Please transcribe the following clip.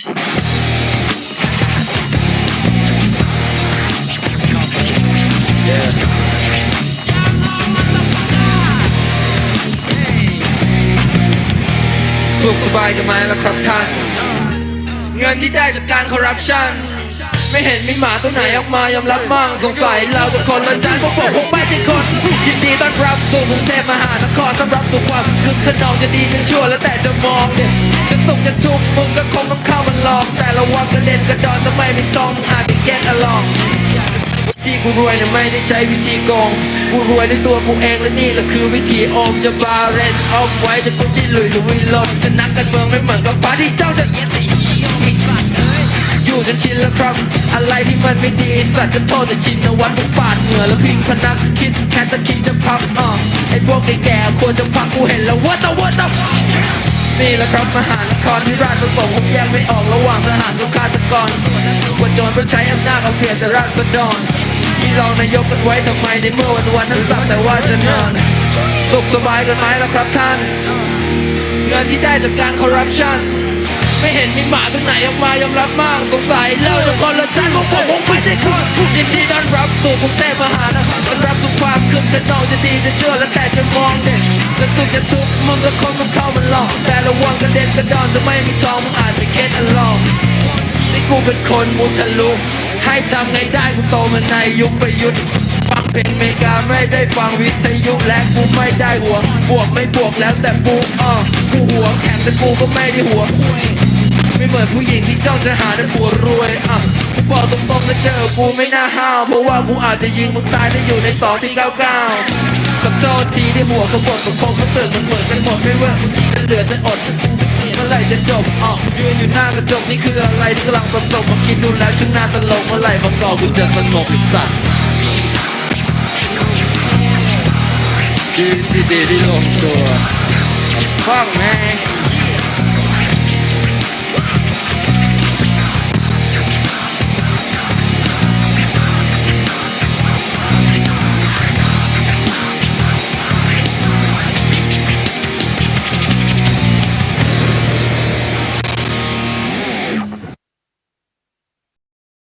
สุขสบายกันไหมล่ะครับท่าน เงินที่ได้จากการคอร์รัปชันไม่เห็นมีหมาตัวไหนออกมายอมรับมั่งสงสัยเราทุกคนละจานพวกผมคงไม่ใช่คนยินดีต้อนรับสู่กรุงเทพมหานครต้อนรับสู่ความคึกขนองจะดีจะชั่วแล้วแต่จะมองเนี่ย จะทุกข์มึงก็คงต้องเข้ามันลองแต่ระวังกระเด็นกระดอนทำไมไม่จองอาจไปแก้อลองที่กูรวยเนี่ยไม่ได้ใช้วิธีโกง กูรวยด้วยตัวกูเองและนี่แหละคือวิธีโอมจะบาเรนออมไว้จะกูที่ลุยหรือวิลนจะนักการเมืองไม่เหมือนกับปาร์ตี้เจ้าจะเย็นตีไอ้สัตว์เอ้ยอยู่จนชินแล้วครับ อะไรที่มันไม่ดีสัตว์จะโทษแต่ชินวัตรกูปาดเหงื่อแล้วพิงพนักคิดแค่จะคิดจะพับอะไอ้พวกแก่ๆควรจะพักกูเห็นแล้วว่าต่ว่าต นี่แหละครับมหานครที่ราชประสงค์ผมแยกไม่ออกระหว่างทหารกับฆาตกรว่าโจรเพื่อใช้อำนาจเอาเปรียบแต่ราษฎรที่รองนายกกันไว้ทำไมในเมื่อวันวันนั้นสักแต่ว่าจะนอนสุขสบายกันไหมล่ะครับท่าน เงินที่ได้จากการคอร์รัปชัน ไม่เห็นมีหมาตรงไหนออกมายอมรับมั่งสงสัยเราจะคนละชั้นพวกผมคงไม่ใช่คนยินดีต้อนรับสู่กรุงเทพมหานครต้อนรับสู่ความคึกขนองจะดีจะเชื่อแล้วแต่จะมองเด็กจะสุขจะทุกข์มึงก็คงต้องเข้ามันหลอกแต่ระวังกระเด็นกระดอนจะไม่มีทองมึงอาจไปเก็ตอลองนี่กูเป็นคนมุทะลุให้ทำไงได้กูโตมาในยุคประยุทธ์ เพลงเมกาไม่ได้ฟังวิทยุและกูไม่ได้หัวบวกไม่บวกแล้วแต่กูอ่อกูหัวแข็งแต่กูก็ไม่ได้หัวคุยไม่เหมือนผู้หญิงที่จ้องจะหาแต่ผัวรวยอะกูบอกตรงๆนะเจอกูไม่น่าห้าวเพราะว่ากูอาจจะยิงมึงตายได้อยู่ในสองที่เก้าเก้ากับโทษทีที่หัวกบฏกับคงก็ตื่นมันเหมือนกันหมดไม่เว้ยจะเหลือแต่อดเมื่อไหร่จะจบอะยืนอยู่หน้ากระจกนี่คืออะไรที่กำลังประสบมาคิดดูแล้วช่างน่าตลกเมื่อไหร่บางกอกกูจะสงบไอีสัตว์ ชีวิตที่ดีที่ลงตัวฟังไหม